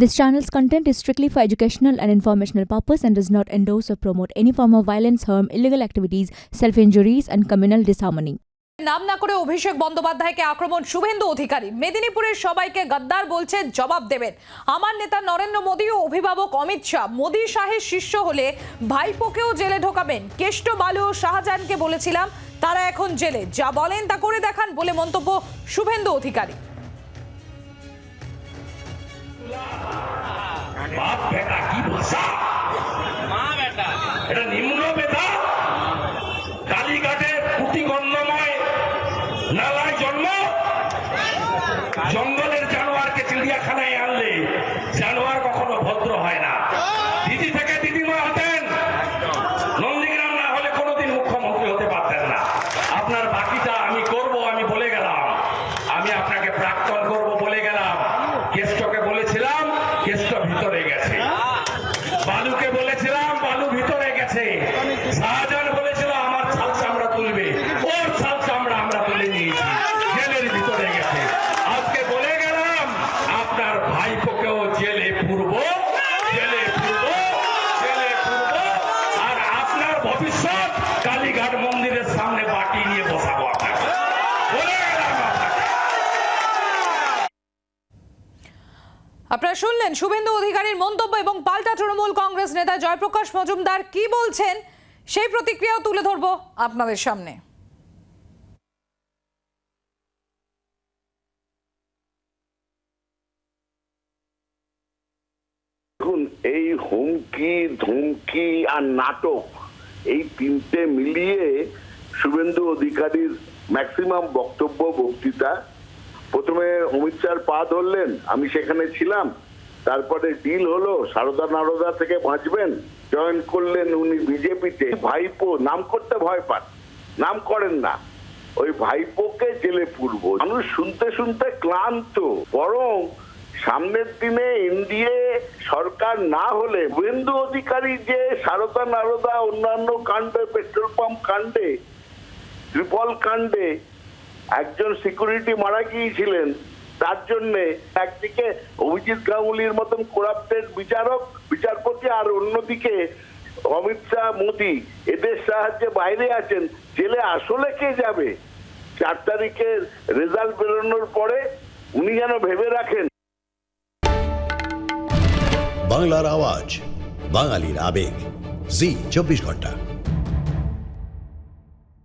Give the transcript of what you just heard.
This channel's content is strictly for educational and informational purpose and does not endorse or promote any form of violence, harm, illegal activities, self-injuries and communal disharmony. নাম না করে অভিষেক বন্দ্যোপাধ্যায়কে আক্রমণ শুভেন্দু অধিকারী মেদিনীপুরের সবাইকে গদ্দার বলছে জবাব দেবেন আমার নেতা নরেন্দ্র মোদী ও অভিভাবক অমিত শাহ মোদী শাহের শিষ্য হলে ভাইপোকেও জেলে ঢোকাবেন কেষ্ট বালু ও শাহজাহানকে বলেছিলাম তারা এখন জেলে যা বলেন তা করে দেখান বলে মন্তব্য শুভেন্দু অধিকারী বাপ বেটা কি ভাষা? মা বেটা। এটা নিম্ন বেটা। কালীঘাটের কুটি গন্ধময় নালায় জন্ম। জঙ্গলের জানোয়ারকে চিড়িয়াখানায় কেষ্ট ভিতরে গেছে বালুকে বলেছিলাম বালু ভিতরে গেছে শাহজাহান বলেছিল আমার ছাল চামড়া তুলবে ওর ছাল চামড়া আমরা তুলে নিয়েছি জেলের ভিতরে গেছে আজকে বলে গেলাম আপনার ভাইপোকেও জেলে পূর্ব জেলে পূর্ব জেলে পূর্ব আর আপনার ভবিষ্যৎ কালীঘাট মন্দিরের সামনে বাটি নিয়ে বসাবো আপনাকে বলে গেলাম আপনাকে আপনারা শুনলেন শুভেন্দু অধিকারীর মন্তব্য এবং পাল্টা তৃণমূল কংগ্রেস নেতা জয়প্রকাশ মজুমদার কি বলছেন, সেই প্রতিক্রিয়াও তুলে ধরবো আপনাদের সামনে। দেখুন, এই হুমকি, ধুমকি আর নাটক এই তিনটে মিলিয়ে শুভেন্দু অধিকারীর ম্যাক্সিমাম বক্তব্য, বক্তৃতা প্রথমে অমিত শাহর পা ধরলেন, আমি সেখানে ছিলাম। তারপরে ডিল হলো, সারদা নারদা থেকে বাঁচবেন জয়েন করলেন উনি বিজেপিতে। ভাইপো, নাম করতে ভয় পান, নাম করেন না। ওই ভাইপোকে জেলে পূর্ব। মানুষ শুনতে শুনতে ক্লান্ত, বরং সামনের দিনে এনডিএ সরকার না হলে শুভেন্দু অধিকারী যে সারদা নারদা অন্যান্য কাণ্ডে, পেট্রোল পাম্প কাণ্ডে, ত্রিপল কাণ্ডে একজন সিকিউরিটি মারা গিয়েছিলেন, তার জন্য একদিকে অভিজিৎ গাঙ্গুলির মতন করাপ্টেড বিচারক, বিচারপতি, আর অন্যদিকে অমিত শাহ, মোদী, এদের সাহায্যে বাইরে আছেন, জেলে আসলে কে যাবে? চার তারিখের রেজাল্ট বেরোনোর পরে উনি যেন ভেবে রাখেন। বাংলার আওয়াজ, বাঙালির আবেগ, জি, চব্বিশ ঘণ্টা।